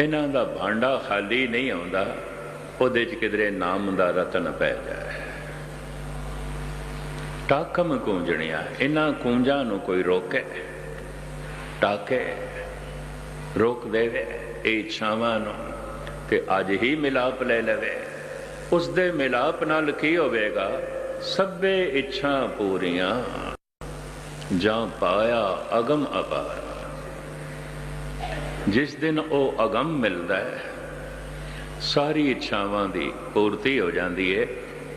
ਇਹਨਾਂ ਦਾ ਭਾਂਡਾ ਖਾਲੀ ਨਹੀਂ ਆਉਂਦਾ, ਉਹਦੇ ਚ ਕਿਧਰੇ ਨਾਮ ਦਾ ਰਤਨ ਪੈ ਜਾਏ। ਟਾਕਮ ਕੂੰਜਣਿਆ ਇਹਨਾਂ ਕੂੰਜਾਂ ਨੂੰ ਕੋਈ ਰੋਕੇ। ਟਾਕੇ, ਰੋਕ ਦੇਵੇ ਇਹ ਇੱਛਾਵਾਂ ਨੂੰ ਤੇ ਅੱਜ ਹੀ ਮਿਲਾਪ ਲੈ ਲਵੇ। ਉਸ ਦੇ ਮਿਲਾਪ ਨਾਲ ਕੀ ਹੋਵੇਗਾ? ਸਭੇ ਇੱਛਾ ਪੂਰੀਆਂ। ਜਾਂ ਪਾਇਆ ਅਗਮ ਅਪਾਰ। ਜਿਸ ਦਿਨ ਉਹ ਅਗਮ ਮਿਲਦਾ ਹੈ, ਸਾਰੀ ਇੱਛਾਵਾਂ ਦੀ ਪੂਰਤੀ ਹੋ ਜਾਂਦੀ ਹੈ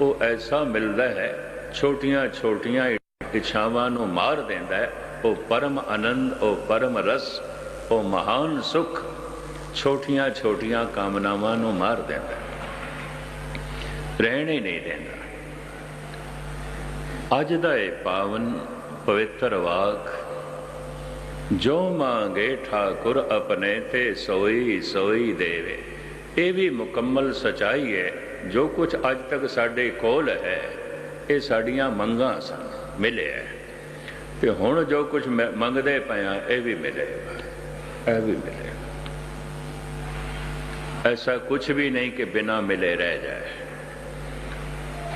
ਉਹ ਐਸਾ ਮਿਲਦਾ ਹੈ ਛੋਟੀਆਂ ਛੋਟੀਆਂ ਇੱਛਾਵਾਂ ਨੂੰ ਮਾਰ ਦਿੰਦਾ ਹੈ। ਉਹ ਪਰਮ ਆਨੰਦ, ਉਹ ਪਰਮ ਰਸ, ਉਹ ਮਹਾਨ ਸੁਖ ਛੋਟੀਆਂ ਛੋਟੀਆਂ ਕਾਮਨਾਵਾਂ ਨੂੰ ਮਾਰ ਦਿੰਦਾ ਰਹਿਣੇ ਨਹੀਂ ਦਿੰਦਾ। ਅੱਜ ਦਾ ਇਹ ਪਾਵਨ ਪਵਿੱਤਰ ਵਾਕ ਜੋ ਮੰਗੇ ਠਾਕੁਰ ਆਪਣੇ ਤੇ ਸੋਈ ਸੋਈ ਦੇਵੇ। ਇਹ ਵੀ ਮੁਕੰਮਲ ਸਚਾਈ ਹੈ, ਜੋ ਕੁਝ ਅੱਜ ਤੱਕ ਸਾਡੇ ਕੋਲ ਹੈ, ਇਹ ਸਾਡੀਆਂ ਮੰਗਾਂ ਸਨ ਮਿਲਿਆ ਤੇ ਹੁਣ ਜੋ ਕੁਝ ਮੰਗਦੇ ਪਿਆ ਇਹ ਵੀ ਮਿਲੇਗਾ ਇਹ ਵੀ ਮਿਲੇਗਾ ਐਸਾ ਕੁਝ ਵੀ ਨਹੀਂ ਕਿ ਬਿਨਾ ਮਿਲੇ ਰਹਿ ਜਾਏ।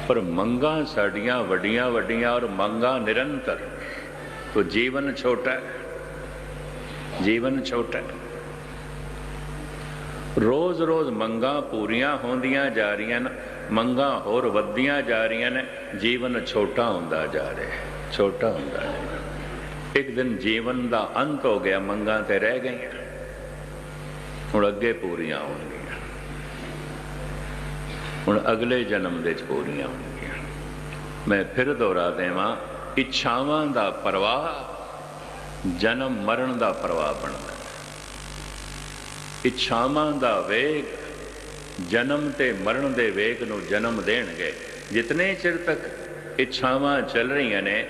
ਪਰ ਮੰਗਾਂ ਸਾਡੀਆਂ ਵੱਡੀਆਂ ਵੱਡੀਆਂ ਔਰ ਮੰਗਾਂ ਨਿਰੰਤਰ। ਤੋ ਜੀਵਨ ਛੋਟਾ ਹੈ। ਜੀਵਨ ਛੋਟਾ। ਰੋਜ਼ ਰੋਜ਼ ਮੰਗਾਂ ਪੂਰੀਆਂ ਹੁੰਦੀਆਂ ਜਾ ਰਹੀਆਂ ਨੇ, ਮੰਗਾਂ ਹੋਰ ਵੱਧਦੀਆਂ ਜਾ ਰਹੀਆਂ ਨੇ, ਜੀਵਨ ਛੋਟਾ ਹੁੰਦਾ ਜਾ ਰਿਹਾ, ਛੋਟਾ ਹੁੰਦਾ ਜਾ ਰਿਹਾ। ਇੱਕ ਦਿਨ ਜੀਵਨ ਦਾ ਅੰਤ ਹੋ ਗਿਆ, ਮੰਗਾਂ ਤੇ ਰਹਿ ਗਈਆਂ। ਹੁਣ ਅੱਗੇ ਪੂਰੀਆਂ ਹੋਣਗੀਆਂ। ਹੁਣ ਅਗਲੇ ਜਨਮ ਦੇ ਚ ਪੂਰੀਆਂ ਹੋਣਗੀਆਂ। ਮੈਂ ਫਿਰ ਦੁਹਰਾ ਦੇਵਾਂ, ਇੱਛਾਵਾਂ ਦਾ ਪ੍ਰਵਾਹ ਜਨਮ ਮਰਨ ਦਾ ਪ੍ਰਵਾਹ ਬਣਦਾ ਇੱਛਾਵਾਂ ਦਾ ਵੇਗ ਜਨਮ ਤੇ ਮਰਨ ਦੇ ਵੇਗ ਨੂੰ ਜਨਮ ਦੇਣਗੇ। ਜਿਤਨੇ ਚਿਰ ਤੱਕ ਇੱਛਾਵਾਂ ਚੱਲ ਰਹੀਆਂ ਨੇ,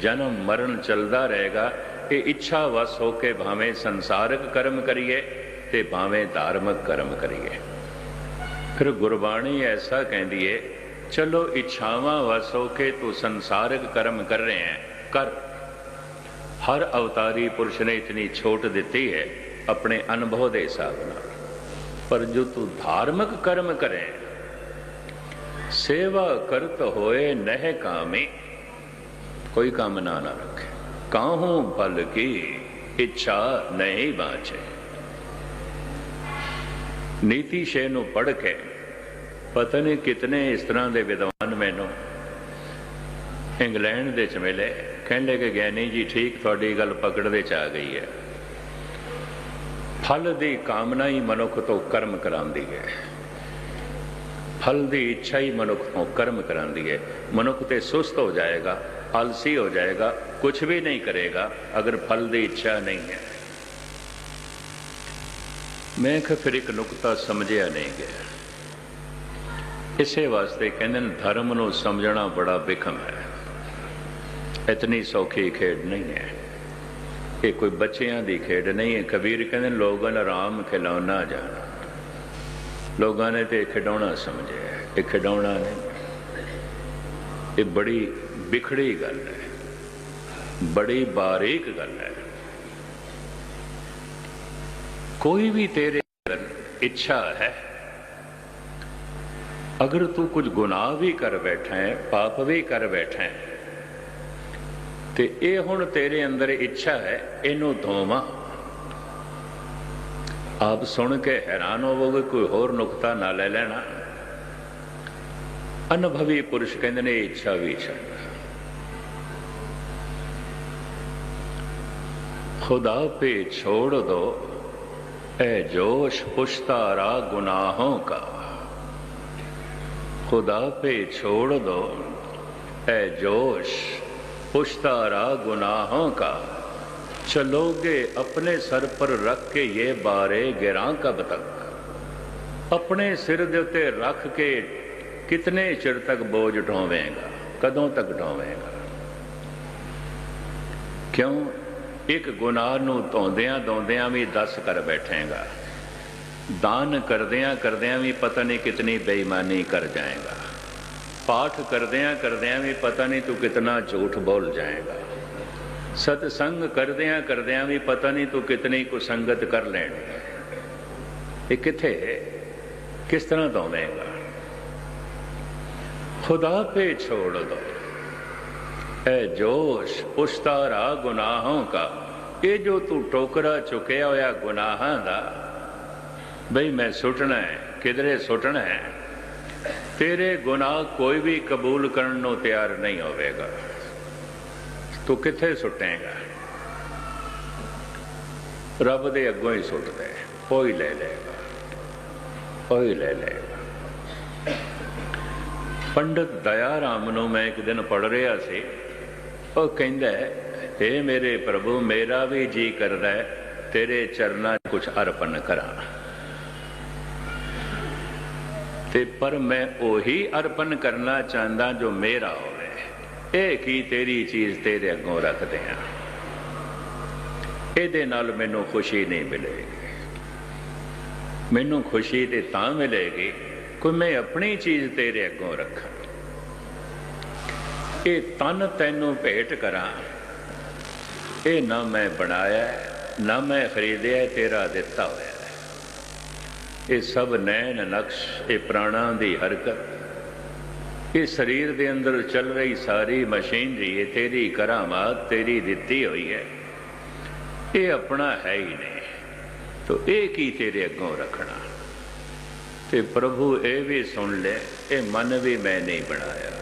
ਜਨਮ ਮਰਨ ਚੱਲਦਾ ਰਹੇਗਾ। ਇਹ ਇੱਛਾ ਵਸ ਹੋ ਕੇ ਭਾਵੇਂ ਸੰਸਾਰਿਕ ਕਰਮ ਕਰੀਏ ਤੇ ਭਾਵੇਂ ਧਾਰਮਿਕ ਕਰਮ ਕਰੀਏ। ਫਿਰ ਗੁਰਬਾਣੀ ਐਸਾ ਕਹਿੰਦੀ ਏ, ਚਲੋ ਇੱਛਾਵਾਂ ਵਸ ਹੋ ਕੇ ਤੂੰ ਸੰਸਾਰਿਕ ਕਰਮ ਕਰ ਰਹੇ ਹੈ, ਕਰ। ਹਰ ਅਵਤਾਰੀ ਪੁਰਸ਼ ਨੇ ਇਤਨੀ ਛੋਟ ਦਿੱਤੀ ਹੈ ਆਪਣੇ ਅਨੁਭਵ ਦੇ ਹਿਸਾਬ ਨਾਲ। ਪਰ ਜੋ ਤੂੰ ਧਾਰਮਿਕ ਕਰਮ ਕਰੇ, ਸੇਵਾ ਕਰਤ ਹੋਏ ਨਹਿ ਕਾਮੇ, ਕੋਈ ਕੰਮ ਨਾ ਨਾ ਰੱਖੇ। ਕਾਹੂ ਫਲ ਕੀ, ਇੱਛਾ ਨਹੀਂ ਬਾਚੇ ਨੀਤੀ ਸ਼ੇ ਨੂੰ ਪੜ ਕੇ ਪਤਾ ਨਹੀਂ ਕਿਤਨੇ ਇਸ ਤਰ੍ਹਾਂ ਦੇ ਵਿਦਵਾਨ ਮੈਨੂੰ ਇੰਗਲੈਂਡ ਦੇ ਚ ਮਿਲੇ। ਕਹਿੰਦੇ ਕਿ ਗਿਆਨੀ ਜੀ, ਠੀਕ ਤੁਹਾਡੀ ਗੱਲ ਪਕੜ ਦੇ ਚ ਆ ਗਈ ਹੈ। ਫਲ ਦੀ ਕਾਮਨਾ ਹੀ ਮਨੁੱਖ ਤੋਂ ਕਰਮ ਕਰਾਉਂਦੀ ਹੈ। ਫਲ ਦੀ ਇੱਛਾ ਹੀ ਮਨੁੱਖ ਤੋਂ ਕਰਮ ਕਰਾਉਂਦੀ ਹੈ। ਮਨੁੱਖ ਤੇ ਸੁਸਤ ਹੋ ਜਾਏਗਾ, ਆਲਸੀ ਹੋ ਜਾਏਗਾ ਕੁਝ ਵੀ ਨਹੀਂ ਕਰੇਗਾ, ਅਗਰ ਫਲ ਦੀ ਇੱਛਾ ਨਹੀਂ ਹੈ। ਮੈਂ ਕਿ ਫਿਰ ਇੱਕ ਨੁਕਤਾ ਸਮਝਿਆ ਨਹੀਂ ਗਿਆ। ਇਸੇ ਵਾਸਤੇ ਕਹਿੰਦੇ ਨੇ, ਧਰਮ ਨੂੰ ਸਮਝਣਾ ਬੜਾ ਵਿਖਮ ਹੈ। ਇਤਨੀ ਸੌਖੀ ਖੇਡ ਨਹੀਂ ਹੈ। ਇਹ ਕੋਈ ਬੱਚਿਆਂ ਦੀ ਖੇਡ ਨਹੀਂ ਹੈ। ਕਬੀਰ ਕਹਿੰਦੇ, ਲੋਗਨ ਆਰਾਮ ਖਿਲਾਉਣਾ ਜਾਣਾ। ਲੋਕਾਂ ਨੇ ਤੇ ਖਿਡੌਣਾ ਸਮਝਿਆ। ਇਹ ਖਿਡੌਣਾ ਨਹੀਂ। ਇਹ ਬੜੀ ਵਿਖੜੀ ਗੱਲ ਹੈ। ਬੜੀ ਬਾਰੀਕ ਗੱਲ ਹੈ। ਕੋਈ ਵੀ ਤੇਰੇ ਇੱਛਾ ਹੈ, ਅਗਰ ਤੂੰ ਕੁਝ ਗੁਨਾਹ ਵੀ ਕਰ ਬੈਠਾ ਹੈ, ਪਾਪ ਵੀ ਕਰ ਬੈਠਾ ਹੈ ਤੇ ਇਹ ਹੁਣ ਤੇਰੇ ਅੰਦਰ ਇੱਛਾ ਹੈ, ਇਹਨੂੰ ਦੋਵਾਂ। ਆਪ ਸੁਣ ਕੇ ਹੈਰਾਨ ਹੋਵੋਗੇ, ਕੋਈ ਹੋਰ ਨੁਕਤਾ ਨਾ ਲੈ ਲੈਣਾ। ਅਨੁਭਵੀ ਪੁਰਸ਼ ਕਹਿੰਦੇ ਨੇ ਇੱਛਾ ਵੀ ਛੱਡ ਖੁਦਾ ਪੇ ਛੋੜ ਦੋ, ਐ ਜੋਸ਼ ਪੁਸ਼ਤਾਰਾ ਗੁਨਾਹੋਂ ਕਾ। ਖੁਦਾ ਪੇ ਛੋੜ ਦੋ, ਐ ਜੋਸ਼ पुश्तारा गुनाहों का चलोगे अपने सर पर रख के ये बारे गिरा कब तक अपने सिर ਦੇ ਉੱਤੇ ਰੱਖ ਕੇ ਕਿਤਨੇ ਚਿਰ ਤੱਕ ਬੋਝ ਢੋਵੇਂਗਾ ਕਦੋਂ ਤੱਕ ਢੋਵੇਂਗਾ ਕਿਉਂ ਇੱਕ ਗੁਨਾਹ ਨੂੰ ਧੋਂਦਿਆਂ ਧੋਂਦਿਆਂ ਵੀ ਦੱਸ ਕਰ ਬੈਠੇਗਾ ਦਾਨ ਕਰਦਿਆਂ ਕਰਦਿਆਂ ਵੀ ਪਤਾ ਨਹੀਂ ਕਿਤਨੀ ਬੇਈਮਾਨੀ ਕਰ ਜਾਏਗਾ ਪਾਠ ਕਰਦਿਆਂ ਕਰਦਿਆਂ ਵੀ ਪਤਾ ਨਹੀਂ ਤੂੰ ਕਿਤਨਾ ਝੂਠ ਬੋਲ ਜਾਏਗਾ। ਸਤ ਸੰਗ ਕਰਦਿਆਂ ਕਰਦਿਆਂ ਵੀ ਪਤਾ ਨਹੀਂ ਤੂੰ ਕਿਤਨੀ ਕੋ ਸੰਗਤ ਕਰ ਲੈਣੀ ਇਹ ਕਿੱਥੇ ਕਿਸ ਤਰ੍ਹਾਂ ਦੌੜੇਗਾ ਖੁਦਾ ਪੇ ਛੋੜ ਦੋ। ਐ ਜੋਸ਼, ਉਸਤਾਰਾ ਗੁਨਾਹਾਂ ਕਾ। ਇਹ ਜੋ ਤੂੰ ਟੋਕਰਾ ਚੁਕਿਆ ਹੋਇਆ ਗੁਨਾਹਾਂ ਦਾ, ਬਈ ਮੈਂ ਸੁਟਣਾ ਹੈ, ਕਿਧਰੇ ਸੁਟਣਾ ਹੈ? ਤੇਰੇ ਗੁਨਾਹ ਕੋਈ ਵੀ ਕਬੂਲ ਕਰਨ ਨੂੰ ਤਿਆਰ ਨਹੀਂ ਹੋਵੇਗਾ। ਤੂੰ ਕਿੱਥੇ ਸੁੱਟੇਗਾ? ਰੱਬ ਦੇ ਅੱਗੋਂ ਹੀ ਸੁੱਟਦਾ ਦੇ ਉਹ ਲੈ ਲਏਗਾ। ਕੋਈ ਲੈ ਲਏਗਾ। ਪੰਡਤ ਦਇਆ ਰਾਮ ਨੂੰ ਮੈਂ ਇੱਕ ਦਿਨ ਪੜ ਰਿਹਾ ਸੀ। ਉਹ ਕਹਿੰਦਾ ਏ ਮੇਰੇ ਪ੍ਰਭੂ, ਮੇਰਾ ਵੀ ਜੀ ਕਰਦਾ ਹੈ। ਤੇਰੇ ਚਰਨਾਂ 'ਚ ਕੁਝ ਅਰਪਣ ਕਰਾਂ। ਤੇ ਪਰ ਮੈਂ ਉਹੀ ਅਰਪਣ ਕਰਨਾ ਚਾਹੁੰਦਾ ਜੋ ਮੇਰਾ ਹੋਵੇ। ਇਹ ਕੀ ਤੇਰੀ ਚੀਜ਼ ਤੇਰੇ ਅੱਗੋਂ ਰੱਖਦੇ ਆ। ਇਹਦੇ ਨਾਲ ਮੈਨੂੰ ਖੁਸ਼ੀ ਨਹੀਂ ਮਿਲੇਗੀ। ਮੈਨੂੰ ਖੁਸ਼ੀ ਤੇ ਤਾਂ ਮਿਲੇਗੀ ਕੋਈ ਮੈਂ ਆਪਣੀ ਚੀਜ਼ ਤੇਰੇ ਅੱਗੋਂ ਰੱਖਾਂ। ਇਹ ਤਨ ਤੈਨੂੰ ਭੇਟ ਕਰਾਂ। ਇਹ ਨਾ ਮੈਂ ਬਣਾਇਆ, ਨਾ ਮੈਂ ਖਰੀਦਿਆ, ਤੇਰਾ ਦਿੱਤਾ ਹੋਇਆ। ਇਹ ਸਭ ਨੈਣ ਨਕਸ਼, ਇਹ ਪ੍ਰਾਣਾਂ ਦੀ ਹਰਕਤ। ਇਹ ਸਰੀਰ ਦੇ ਅੰਦਰ ਚੱਲ ਰਹੀ ਸਾਰੀ ਮਸ਼ੀਨਰੀ, ਇਹ ਤੇਰੀ ਕਰਾਮਾਤ ਤੇਰੀ ਦਿੱਤੀ ਹੋਈ ਹੈ। ਇਹ ਆਪਣਾ ਹੈ ਹੀ ਨਹੀਂ, ਤੋ ਇਹ ਕੀ ਤੇਰੇ ਅੱਗੋਂ ਰੱਖਣਾ? ਤੇ ਪ੍ਰਭੂ ਇਹ ਵੀ ਸੁਣ ਲੈ, ਇਹ ਮਨ ਵੀ ਮੈਂ ਨਹੀਂ ਬਣਾਇਆ।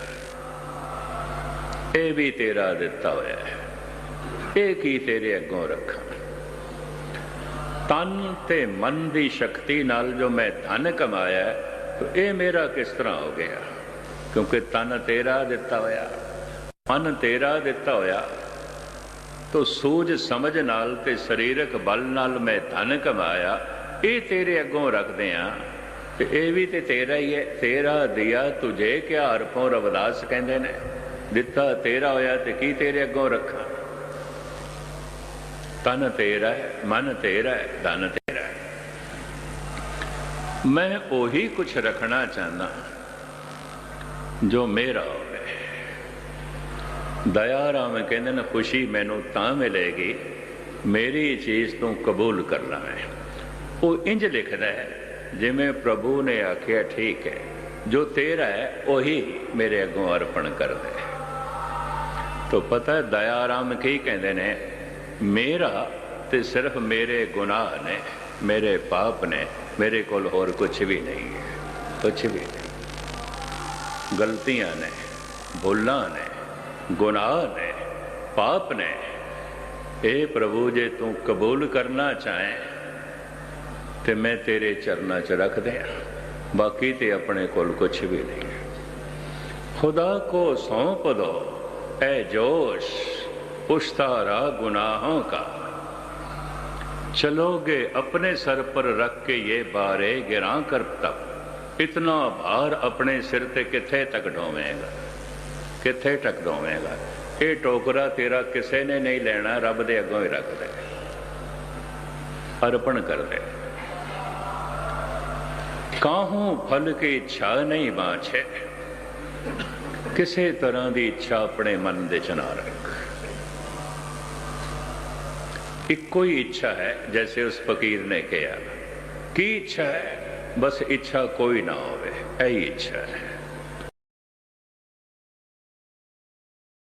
ਇਹ ਵੀ ਤੇਰਾ ਦਿੱਤਾ ਹੋਇਆ ਹੈ। ਇਹ ਕੀ ਤੇਰੇ ਅੱਗੋਂ ਰੱਖਾਂ? ਤਨ ਤੇ ਮਨ ਦੀ ਸ਼ਕਤੀ ਨਾਲ ਜੋ ਮੈਂ ਧਨ ਕਮਾਇਆ ਤਾਂ ਇਹ ਮੇਰਾ ਕਿਸ ਤਰ੍ਹਾਂ ਹੋ ਗਿਆ? ਕਿਉਂਕਿ ਤਨ ਤੇਰਾ ਦਿੱਤਾ ਹੋਇਆ, ਮਨ ਤੇਰਾ ਦਿੱਤਾ ਹੋਇਆ, ਤੋ ਸੂਝ ਸਮਝ ਨਾਲ ਤੇ ਸਰੀਰਕ ਬਲ ਨਾਲ ਮੈਂ ਧਨ ਕਮਾਇਆ, ਇਹ ਤੇਰੇ ਅੱਗੋਂ ਰੱਖਦੇ ਆ ਤੇ ਇਹ ਵੀ ਤੇ ਤੇਰਾ ਹੀ ਹੈ, ਤੇਰਾ ਦਿਆ ਤੁਝੇ ਕਿਆ ਅਰਪੋਂ ਰਵਦਾਸ ਕਹਿੰਦੇ ਨੇ, ਦਿੱਤਾ ਤੇਰਾ ਹੋਇਆ ਤੇ ਕੀ ਤੇਰੇ ਅੱਗੋਂ ਰੱਖਾਂ? ਤਨ ਤੇਰਾ ਹੈ ਮਨ ਤੇਰਾ ਹੈ ਧਨ ਤੇਰਾ। ਮੈਂ ਉਹੀ ਕੁਝ ਰੱਖਣਾ ਚਾਹੁੰਦਾ ਜੋ ਮੇਰਾ ਹੋਵੇ। ਦਇਆ ਰਾਮ ਕਹਿੰਦੇ ਨੇ, ਖੁਸ਼ੀ ਮੈਨੂੰ ਤਾਂ ਮਿਲੇਗੀ, ਮੇਰੀ ਚੀਜ਼ ਤੂੰ ਕਬੂਲ ਕਰ ਲਵੇਂ ਉਹ ਇੰਜ ਲਿਖਦਾ ਹੈ, ਜਿਵੇਂ ਪ੍ਰਭੂ ਨੇ ਆਖਿਆ, ਠੀਕ ਹੈ, ਜੋ ਤੇਰਾ ਹੈ, ਉਹੀ ਮੇਰੇ ਅੱਗੋਂ ਅਰਪਣ ਕਰ ਦੇ ਤੋ ਪਤਾ ਦਇਆ ਰਾਮ ਕੀ ਕਹਿੰਦੇ ਨੇ ਮੇਰਾ ਤੇ ਸਿਰਫ ਮੇਰੇ ਗੁਨਾਹ ਨੇ, ਮੇਰੇ ਪਾਪ ਨੇ, ਮੇਰੇ ਕੋਲ ਹੋਰ ਕੁਝ ਵੀ ਨਹੀਂ ਹੈ ਕੁਝ ਵੀ ਨਹੀਂ। ਗਲਤੀਆਂ ਨੇ, ਭੁੱਲਾਂ ਨੇ, ਗੁਨਾਹ ਨੇ, ਪਾਪ ਨੇ, ਇਹ ਪ੍ਰਭੂ ਜੇ ਤੂੰ ਕਬੂਲ ਕਰਨਾ ਚਾਹੇ, ਤੇ ਮੈਂ ਤੇਰੇ ਚਰਨਾਂ 'ਚ ਰੱਖ ਦਿਆਂ, ਬਾਕੀ ਤੇ ਆਪਣੇ ਕੋਲ ਕੁਝ ਵੀ ਨਹੀਂ। ਖੁਦਾ ਕੋ ਸੌਂਪ ਦੋ ਐ ਜੋਸ਼। उश्तारा गुनाहों का चलोगे अपने सर पर रख के ये बारे गिरा कर तक इतना भार अपने सिर ते किथे तक ढोवेगा किथे तक ढोवेगा ਇਹ ਟੋਕਰਾ ਤੇਰਾ ਕਿਸੇ ਨੇ ਨਹੀਂ ਲੈਣਾ ਰੱਬ ਦੇ ਅੱਗੋਂ ਹੀ ਰੱਖ ਦੇ ਅਰਪਣ ਕਰ ਦੇ ਕਾਹੋਂ ਫਲ ਕੀ ਇੱਛਾ ਨਹੀਂ ਬਾਛੇ ਕਿਸੇ ਤਰ੍ਹਾਂ ਦੀ ਇੱਛਾ ਆਪਣੇ ਮਨ ਦੇ ਚ ਨਾ ਰੱਖ ਇੱਕੋ ਹੀ ਇੱਛਾ ਹੈ, ਜੈਸੇ ਉਸ ਫਕੀਰ ਨੇ ਕਿਹਾ। ਕੀ ਇੱਛਾ ਹੈ? ਬਸ ਇੱਛਾ ਕੋਈ ਨਾ ਹੋਵੇ, ਇਹ ਇੱਛਾ ਹੈ।